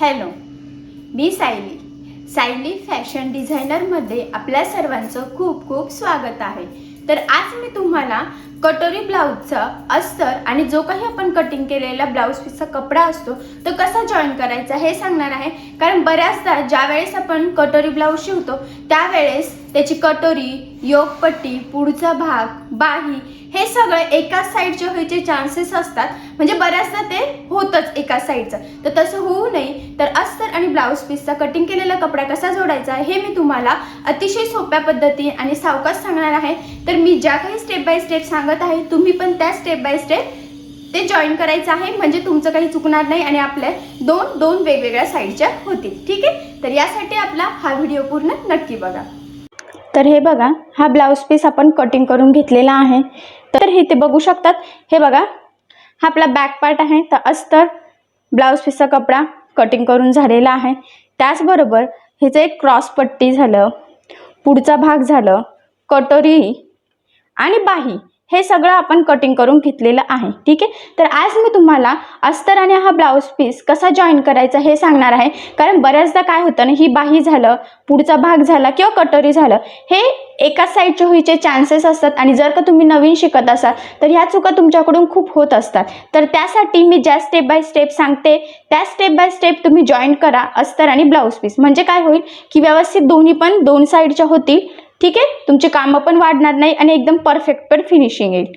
Hello मी Sayali. Sayali fashion डिझायनरमध्ये आपल्या सर्वांचं खूप खूप स्वागत आहे. तर आज मी तुम्हाला कटोरी ब्लाऊजचा अस्तर आणि जो काही आपण कटिंग केलेला ब्लाऊज पीसचा कपडा असतो तो कसा जॉईन करायचा हे सांगणार आहे. कारण बऱ्याचदा ज्यावेळेस आपण कटोरी ब्लाऊज शिवतो त्यावेळेस त्याची कटोरी योगपट्टी पुढचा भाग बाही हे सगळं एकाच साईडचे व्हायचे चान्सेस असतात. म्हणजे बऱ्याचदा ते होतंच एका साईडचं तर तसं होऊ नये. तर अस्तर आणि ब्लाऊज पीसचा कटिंग केलेला कपडा कसा जोडायचा हे मी तुम्हाला अतिशय सोप्या पद्धती आणि सावकाश सांगणार आहे. तर मी ज्या काही स्टेप बाय स्टेप सांगत आहे तुम्ही पण त्या स्टेप बाय स्टेप ते जॉईन करायचं आहे. म्हणजे तुमचं काही चुकणार नाही आणि आपल्या दोन दोन वेगवेगळ्या साईडच्या होतील. ठीक आहे? तर यासाठी आपला हा व्हिडिओ पूर्ण नक्की बघा. तर हे बघा हा ब्लाऊज पीस आपण कटिंग करून घेतलेला आहे. तर हे ते बघू शकतात हे बघा हा आपला बॅक पार्ट आहे. तर अस्तर ब्लाऊज पीसचा कपडा कटिंग करून झालेला आहे. त्याचबरोबर ह्याचं एक क्रॉस पट्टी झालं पुढचा भाग झालं कटोरी आणि बाही. हे सगळं आपण कटिंग करून घेतलेलं आहे. ठीक आहे? तर आज मी तुम्हाला अस्तर आणि हा ब्लाऊज पीस कसा जॉईन करायचा हे सांगणार आहे. कारण बऱ्याचदा काय होतं ना ही बाही झालं पुढचा भाग झाला किंवा कटोरी झालं हे एकाच साईडचे होईचे चान्सेस असतात. आणि जर का तुम्ही नवीन शिकत असाल तर ह्या चुका तुमच्याकडून खूप होत असतात. तर त्यासाठी मी ज्या स्टेप बाय स्टेप सांगते त्या स्टेप बाय स्टेप तुम्ही जॉईन करा अस्तर आणि ब्लाऊज पीस म्हणजे काय होईल? की व्यवस्थित दोन्ही पण दोन साईडच्या होतील. ठीक आहे? तुमची कामं पण वाढणार नाही आणि एकदम परफेक्ट पण फिनिशिंग येईल.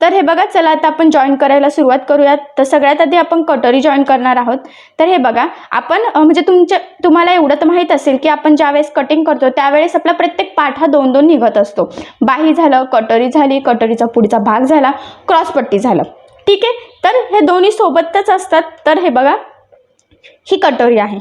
तर हे बघा चला आता आपण जॉईन करायला सुरुवात करूयात. तर सगळ्यात आधी आपण कटोरी जॉईन करणार आहोत. तर हे बघा आपण म्हणजे तुमच्या तुम्हाला एवढं तर माहीत असेल की आपण ज्यावेळेस कटिंग करतो त्यावेळेस आपला प्रत्येक पाठ हा दोन दोन निघत असतो. बाही झालं कटोरी झाली कटोरीचा पुढचा भाग झाला क्रॉसपट्टी झालं. ठीक आहे? तर हे दोन्ही सोबतच असतात. तर हे बघा ही कटोरी आहे.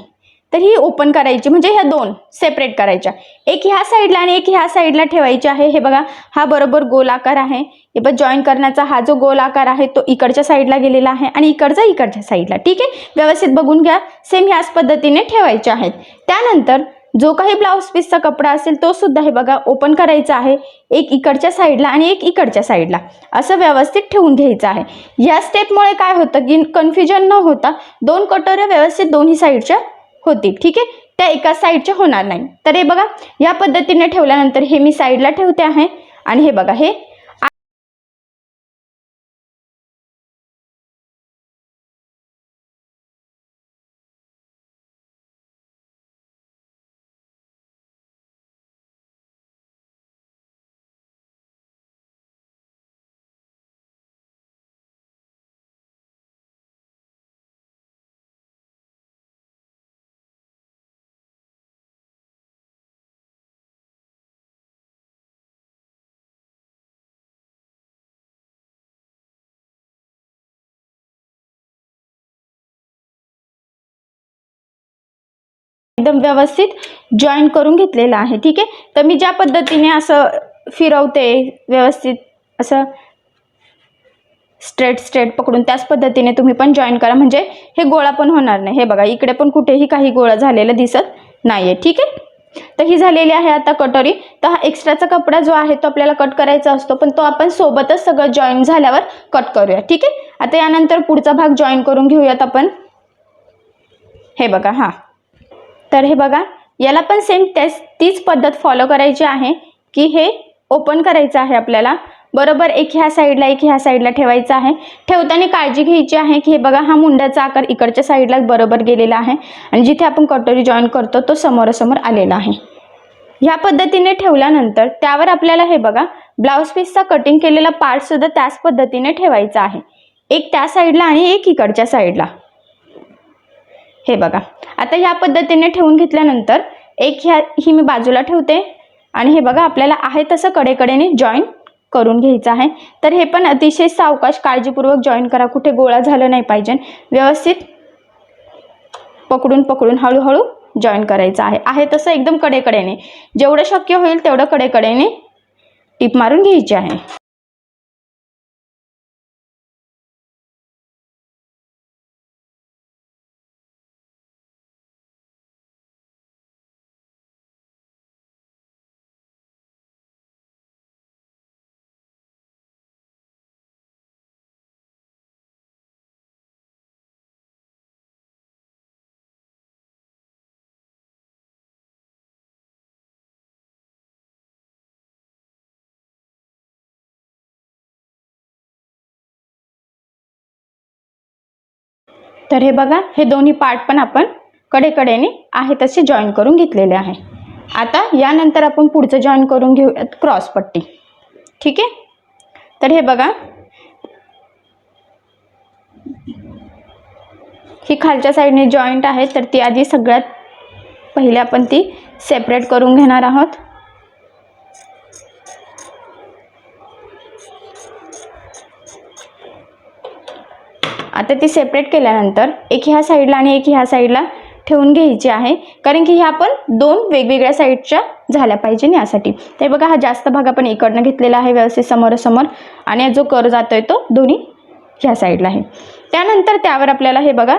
तर ही ओपन करायची म्हणजे ह्या दोन सेपरेट करायच्या. एक ह्या साईडला आणि एक ह्या साईडला ठेवायची आहे. हे बघा हा बरोबर गोल आकार आहे. हे बघ जॉईन करण्याचा हा जो गोल आकार आहे तो इकडच्या साईडला गेलेला आहे आणि इकडचा इकडच्या साईडला ठीक आहे? व्यवस्थित बघून घ्या. सेम ह्याच पद्धतीने ठेवायचे आहेत. त्यानंतर जो काही ब्लाऊज पीसचा कपडा असेल तो सुद्धा हे बघा ओपन करायचा आहे. एक इकडच्या साईडला आणि एक इकडच्या साईडला असं व्यवस्थित ठेवून घ्यायचं आहे. या स्टेपमुळे काय होतं की कन्फ्युजन न होता दोन कटोऱ्या व्यवस्थित दोन्ही साईडच्या होतील ठीक आहे? त्या एका साईडच्या होणार नाही. तर हे बघा या पद्धतीने ठेवल्यानंतर हे मी साईडला ठेवते आहे. आणि हे बघा हे एकदम व्यवस्थित जॉईन करून घेतलेलं आहे. ठीक आहे? तर मी ज्या पद्धतीने असं फिरवते व्यवस्थित असं स्ट्रेट स्ट्रेट पकडून त्याच पद्धतीने तुम्ही पण जॉईन करा. म्हणजे हे गोळा पण होणार नाही. हे बघा इकडे पण कुठेही काही गोळा झालेला दिसत नाही आहे ठीक आहे? तर ही झालेली आहे आता कटोरी. तर हा एक्स्ट्राचा कपडा जो आहे तो आपल्याला कट करायचा असतो. पण तो आपण सोबतच सगळं जॉईन झाल्यावर कट करूया. ठीक आहे? आता यानंतर पुढचा भाग जॉईन करून घेऊयात आपण. हे बघा हां. तर हे बघा याला पण सेम तेच तीच पद्धत फॉलो करायची आहे की हे ओपन करायचं आहे आपल्याला. बरोबर एक ह्या साईडला एक ह्या साईडला ठेवायचं आहे. ठेवताना काळजी घ्यायची आहे की हे बघा हा मुंड्याचा आकार इकडच्या साईडला बरोबर गेलेला आहे आणि जिथे आपण कटोरी जॉईन करतो तो समोरासमोर आलेला आहे. ह्या पद्धतीने ठेवल्यानंतर त्यावर आपल्याला हे बघा ब्लाऊज पीसचा कटिंग केलेला पार्टसुद्धा त्याच पद्धतीने ठेवायचा आहे. एक त्या साईडला आणि एक इकडच्या साईडला हे बघा. आता ह्या पद्धतीने ठेवून घेतल्यानंतर एक ह्या ही मी बाजूला ठेवते. आणि हे बघा आपल्याला आहे तसं कडेकडेने जॉईन करून घ्यायचं आहे. तर हे पण अतिशय सावकाश काळजीपूर्वक जॉईन करा. कुठे गोळा झालं नाही पाहिजे. व्यवस्थित पकडून पकडून हळूहळू जॉईन करायचं आहे. आहे तसं एकदम कडेकडेने. जेवढं शक्य होईल तेवढं कडेकडेने टीप मारून घ्यायची आहे. तर हे बघा हे दोन्ही पार्ट पण आपण कडेकडेने आहे तसे जॉईन करून घेतलेले आहे. आता यानंतर आपण पुढचं जॉईन करून घेऊयात क्रॉस पट्टी. ठीक आहे? तर हे बघा. ही खालच्या साईडने जॉईंट आहे तर ती आधी सगळ्यात पहिले आपण ती सेपरेट करून घेणार आहोत. आता ती सेपरेट केल्यानंतर एक ह्या साईडला आणि एक ह्या साईडला ठेवून घ्यायची आहे. कारण की ह्या पण दोन वेगवेगळ्या साईडच्या झाल्या पाहिजे यासाठी. ते बघा हा जास्त भाग आपण इकडनं घेतलेला आहे व्यवस्थित समोरासमोर. आणि जो कर जातोय तो दोन्ही ह्या साईडला आहे. त्यानंतर त्यावर आपल्याला हे बघा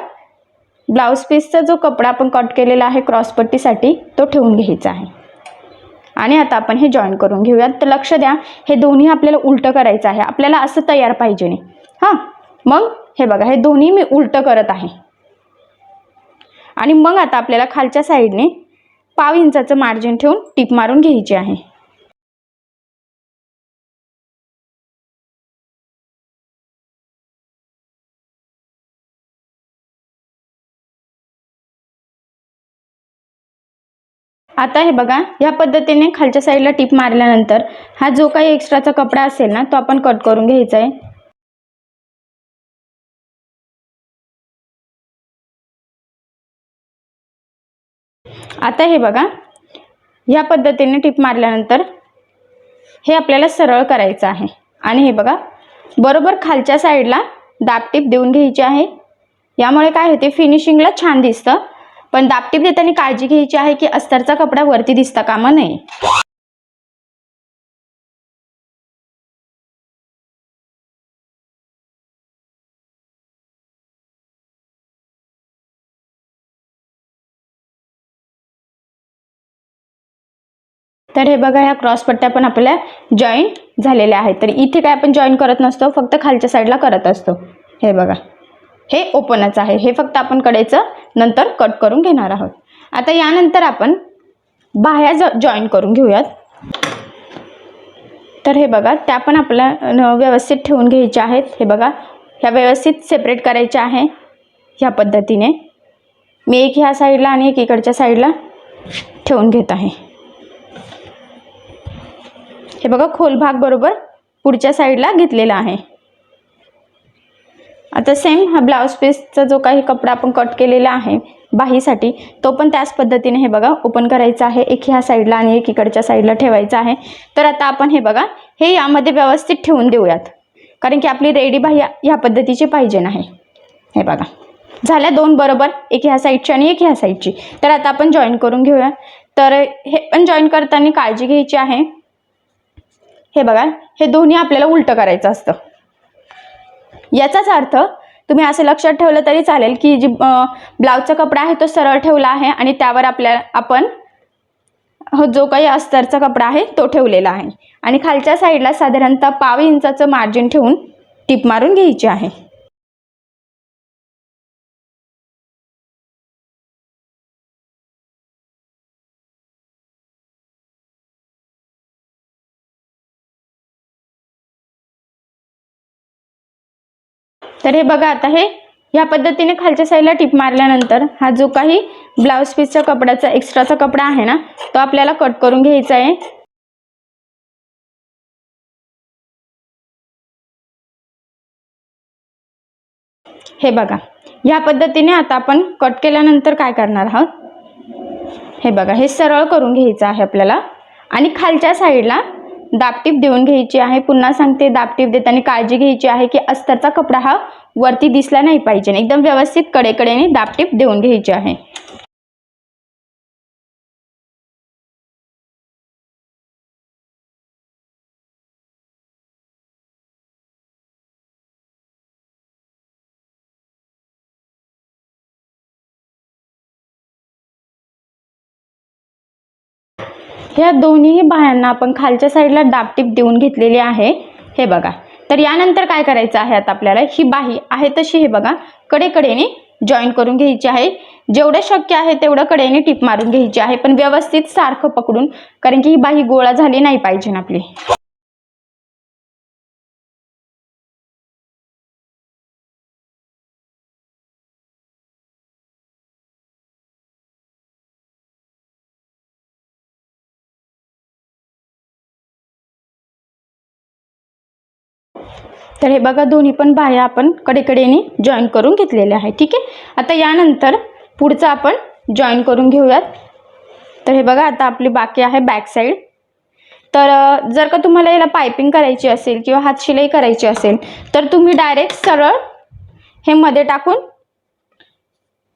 ब्लाऊज पीसचा जो कपडा आपण कट केलेला आहे क्रॉसपट्टीसाठी तो ठेवून घ्यायचा आहे. आणि आता आपण हे जॉईन करून घेऊयात. तर लक्ष द्या हे दोन्ही आपल्याला उलटं करायचं आहे. आपल्याला असं तयार पाहिजे नाही. हां? मग हे बघा हे दोन्ही मी उलटं करत आहे. आणि मग आता आपल्याला खालच्या साईडने पाव इंचाचं मार्जिन ठेवून टीप मारून घ्यायची आहे. आता हे बघा या पद्धतीने खालच्या साईडला टीप मारल्यानंतर हा जो काही एक्स्ट्राचा कपडा असेल ना तो आपण कट करून घ्यायचा आहे. आता हे बघा. ह्या पद्धतीने टिप मारल्यानंतर हे आपल्याला सरळ करायचं आहे. आणि हे बघा बरोबर खालच्या साईडला दाबटीप देऊन घ्यायची आहे. यामुळे काय होते फिनिशिंगला छान दिसतं. पण दाबटीप देताना काळजी घ्यायची आहे की अस्तरचा कपडा वरती दिसता कामा नये. तर हे बघा ह्या क्रॉस पट्ट्या पण आपल्या जॉईन झालेल्या आहेत. तर इथे काय आपण जॉईन करत नसतो फक्त खालच्या साईडला करत असतो. हे बघा हे ओपनच आहे. हे फक्त आपण कडेचं नंतर कट करून घेणार आहोत. आता यानंतर आपण बाह्या ज जॉईन करून घेऊयात. तर हे बघा त्या पण आपल्या न- व्यवस्थित ठेवून घ्यायच्या आहेत. हे बघा ह्या व्यवस्थित सेपरेट करायच्या आहे ह्या पद्धतीने. मी एक ह्या साईडला आणि एक इकडच्या साईडला ठेवून घेत आहे. हे बघा खोल भाग बरोबर पुढच्या साईडला घेतलेला आहे. आता सेम हा ब्लाऊज पीसचा जो काही कपडा आपण कट केलेला आहे बाहीसाठी तो पण त्याच पद्धतीने हे बघा ओपन करायचा आहे. एक ह्या साईडला आणि एक इकडच्या साईडला ठेवायचा आहे. तर आता आपण हे बघा हे यामध्ये व्यवस्थित ठेवून देऊयात. कारण की आपली रेडी बाही या- ह्या पद्धतीची पाहिजे नाही. हे बघा. झाल्या दोन बरोबर एक ह्या साईडची आणि एक ह्या साईडची तर आता आपण जॉईन करून घेऊया. तर हे पण जॉईन करताना काळजी घ्यायची आहे. हे बघा हे दोन्ही आपल्याला उलटं करायचं असतं. याचाच अर्थ तुम्ही असं लक्षात ठेवलं तरी चालेल की जी ब्लाऊजचा कपडा आहे तो सरळ ठेवला आहे आणि त्यावर आपल्या आपण हो जो काही अस्तरचा कपडा आहे तो ठेवलेला आहे. आणि खालच्या साईडला साधारणतः पाव इंचाचं मार्जिन ठेवून टीप मारून घ्यायची आहे. तर हे बघा आता हे ह्या पद्धतीने खालच्या साईडला टिप मारल्यानंतर हा जो काही ब्लाऊज पीसच्या कपड्याचा एक्स्ट्राचा कपडा आहे ना तो आपल्याला कट करून घ्यायचा आहे. हे बघा ह्या पद्धतीने आता आपण कट केल्यानंतर काय करणार आहोत? हे बघा हे सरळ करून घ्यायचं आहे आपल्याला. आणि खालच्या साईडला दाबटीप देऊन घ्यायची आहे. पुन्हा सांगते दाबटीप देताना काळजी घ्यायची आहे की अस्तरचा कपडा हा वरती दिसला नाही पाहिजे. एकदम व्यवस्थित कडेकडेने दाबटीप देऊन घ्यायची आहे. ह्या दोन्ही बाह्यांना आपण खालच्या साईडला दाबटीप देऊन घेतलेली आहे. हे बघा. तर यानंतर काय करायचं आहे आता आपल्याला? ही बाही आहे तशी हे बघा. कडेकडेने जॉईन करून घ्यायची आहे. जेवढं शक्य आहे तेवढं कडेने टिप मारून घ्यायची आहे. पण व्यवस्थित सारखं पकडून कारण की ही बाही गोळा झाली नाही पाहिजे ना आपली. तर हे बघा दोन्ही पण बाह्या आपण कडेकडेने जॉईन करून घेतलेले आहे ठीक आहे? आता यानंतर पुढचं आपण जॉईन करून घेऊयात. तर हे बघा आता आपली बाकी आहे बॅक साईड तर जर का तुम्हाला याला पायपिंग करायची असेल किंवा हात शिलाई करायची असेल तर तुम्ही डायरेक्ट सरळ हे मध्ये टाकून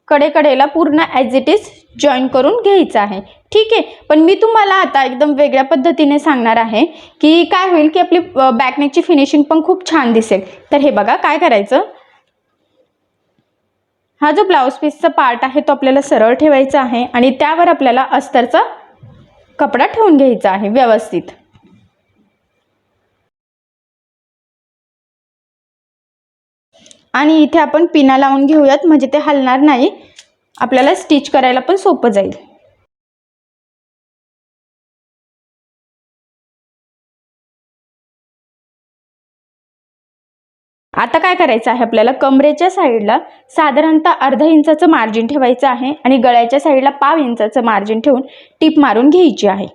कडेकडेला पूर्ण ॲज इट इज जॉईन करून घ्यायचं आहे. ठीक आहे. पण मी तुम्हाला आता एकदम वेगळ्या पद्धतीने सांगणार आहे की काय होईल की आपली बॅकनेकची फिनिशिंग पण खूप छान दिसेल. तर हे बघा काय करायचं? हा जो ब्लाऊज पीसचा पार्ट आहे तो आपल्याला सरळ ठेवायचा आहे आणि त्यावर आपल्याला अस्तरचा कपडा ठेवून घ्यायचा आहे व्यवस्थित. आणि इथे आपण पिना लावून घेऊयात म्हणजे ते हलणार नाही. आपल्याला स्टिच करायला पण सोपं जाईल. आता काय करायचं आहे आपल्याला? कमरेच्या साईडला साधारणतः अर्धा इंचाचं मार्जिन ठेवायचं आहे आणि गळ्याच्या साईडला पाव इंचाचं मार्जिन ठेवून टीप मारून घ्यायची आहे.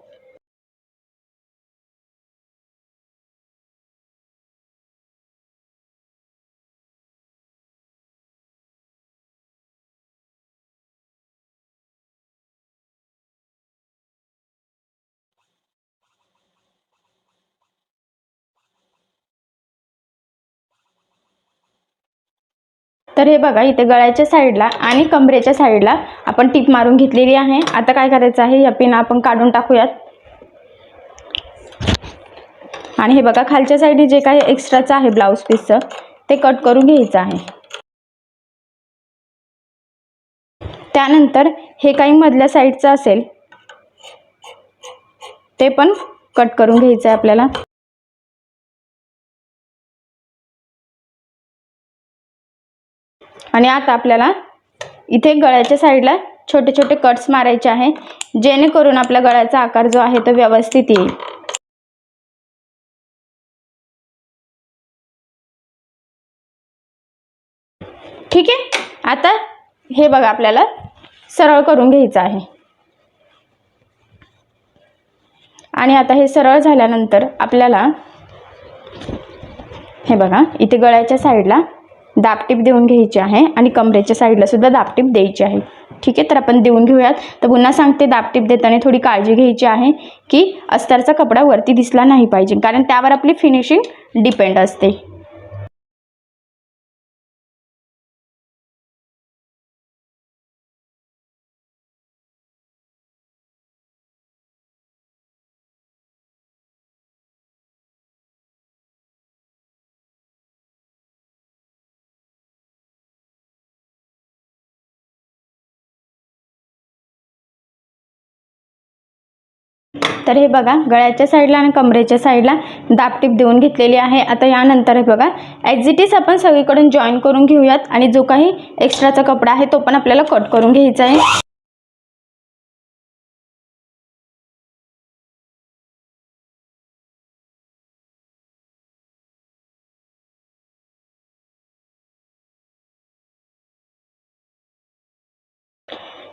तर हे बघा इथे गळ्याच्या साईडला आणि कमरेच्या साईडला आपण टीप मारून घेतलेली आहे. आता काय करायचं आहे या पिन आपण काढून टाकूयात. आणि हे बघा खालच्या साईडने जे काही एक्स्ट्राचं आहे ब्लाऊज पीसचं ते कट करून घ्यायचं आहे. त्यानंतर हे काही मधल्या साईडचं असेल ते पण कट करून घ्यायचं आहे आपल्याला. आणि आता आपल्याला इथे गळ्याच्या साईडला छोटे छोटे कट्स मारायचे आहे जेणेकरून आपल्या गळ्याचा आकार जो आहे तो व्यवस्थित येईल. ठीक आहे? आता हे बघा आपल्याला सरळ करून घ्यायचं आहे. आणि आता हे सरळ झाल्यानंतर आपल्याला हे बघा इथे गळ्याच्या साईडला दापटीप देऊन घ्यायची आहे आणि कमरेच्या साईडला सुद्धा दापटीप द्यायची आहे. ठीक आहे तर आपण देऊन घेऊयात. तर पुन्हा सांगते दापटीप देताना थोडी काळजी घ्यायची आहे की अस्तरचा कपडा वरती दिसला नाही पाहिजे कारण त्यावर आपली फिनिशिंग डिपेंड असते. तर हे बघा गळ्याच्या साईडला आणि कमरेच्या साईडला दापटीप देऊन घेतलेली आहे. आता यानंतर हे बघा ॲज इट इज आपण सगळीकडून जॉईन करून घेऊयात आणि जो काही एक्स्ट्राचा कपडा आहे तो पण आपल्याला कट करून घ्यायचा आहे.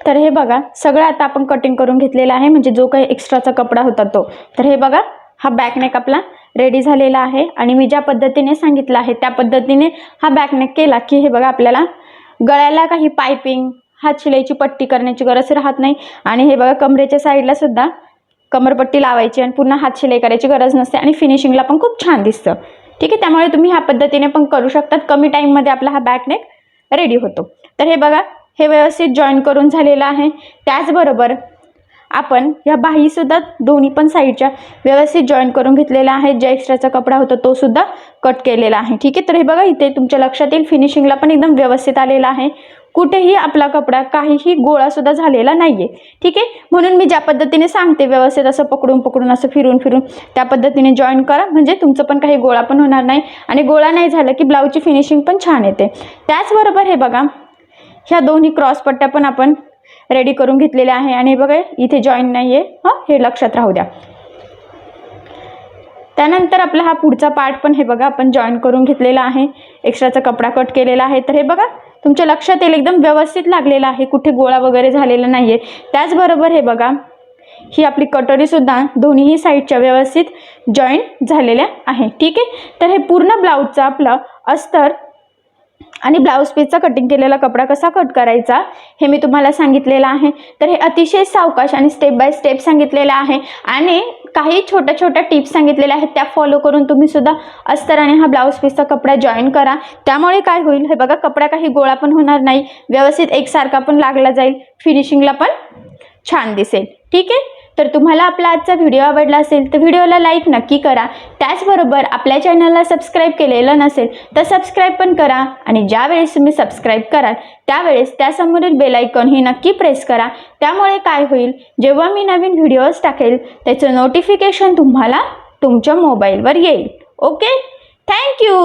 तर हे बघा सगळं आता आपण कटिंग करून घेतलेलं आहे. म्हणजे जो काही एक्स्ट्राचा कपडा होता तो. तर हे बघा हा बॅकनेक आपला रेडी झालेला आहे. आणि मी ज्या पद्धतीने सांगितलं आहे त्या पद्धतीने हा बॅकनेक केला की हे बघा आपल्याला गळ्याला काही पायपिंग हात शिलाईची पट्टी करण्याची गरज राहत नाही. आणि हे बघा कमरेच्या साईडला सुद्धा कमरपट्टी लावायची आणि पुन्हा हात शिलाई करायची गरज नसते. आणि फिनिशिंगला पण खूप छान दिसतं. ठीक आहे त्यामुळे तुम्ही ह्या पद्धतीने पण करू शकतात. कमी टाईममध्ये आपला हा बॅकनेक रेडी होतो. तर हे बघा हे व्यवस्थित जॉईन करून झालेलं आहे. त्याचबरोबर आपण या बाहीसुद्धा दोन्ही पण साईडच्या व्यवस्थित जॉईन करून घेतलेला आहे. ज्या एक्स्ट्राचा कपडा होता तो सुद्धा कट केलेला आहे. ठीक आहे? तर हे बघा इथे तुमच्या लक्षात येईल फिनिशिंगला पण एकदम व्यवस्थित आलेला आहे. कुठेही आपला कपडा काहीही गोळासुद्धा झालेला नाही आहे ठीक आहे? म्हणून मी ज्या पद्धतीने सांगते व्यवस्थित असं पकडून पकडून असं फिरून फिरून त्या पद्धतीने जॉईन करा. म्हणजे तुमचं पण काही गोळा पण होणार नाही. आणि गोळा नाही झालं की ब्लाऊजची फिनिशिंग पण छान येते. त्याचबरोबर हे बघा ह्या दोन्ही क्रॉस पट्ट्या पण आपण रेडी करून घेतलेल्या आहे. आणि हे बघा इथे जॉईन नाही आहे हां? हे लक्षात राहू द्या. त्यानंतर आपला हा पुढचा पार्ट पण हे बघा आपण जॉईन करून घेतलेला आहे. एक्स्ट्राचा कपडा कट केलेला आहे. तर हे बघा तुमच्या लक्षात येईल एकदम व्यवस्थित लागलेला आहे. कुठे गोळा वगैरे झालेला नाही आहे त्याचबरोबर हे बघा ही आपली कटोरीसुद्धा दोन्हीही साईडच्या व्यवस्थित जॉईन झालेल्या आहे. ठीक आहे? तर हे पूर्ण ब्लाऊजचं आपलं अस्तर आणि ब्लाऊज पीसचा कटिंग केलेला कपडा कसा कट करायचा हे मी तुम्हाला सांगितलेलं आहे. तर हे अतिशय सावकाश आणि स्टेप बाय स्टेप सांगितलेलं आहे. आणि काही छोट्या छोट्या टिप्स सांगितलेल्या आहेत त्या फॉलो करून तुम्ही सुद्धा अस्तराने हा ब्लाऊज पीसचा कपडा जॉईन करा. त्यामुळे काय होईल हे बघा कपडा काही गोळा पण होणार नाही व्यवस्थित एकसारखा पण लागला जाईल फिनिशिंगला पण छान दिसेल. ठीक आहे? तर तुम्हाला आपला आजचा व्हिडिओ आवडला असेल तर व्हिडिओला लाईक नक्की करा. त्याचबरोबर आपल्या चॅनलला सबस्क्राईब केलेलं नसेल तर सबस्क्राईब पण करा आणि ज्यावेळेस तुम्ही सबस्क्राईब कराल त्यावेळेस त्यासमोरील बेलायकॉन ही नक्की प्रेस करा. त्यामुळे काय होईल जेव्हा मी नवीन व्हिडिओज टाकेल त्याचं नोटिफिकेशन तुम्हाला तुमच्या मोबाईलवर येईल. Okay thank you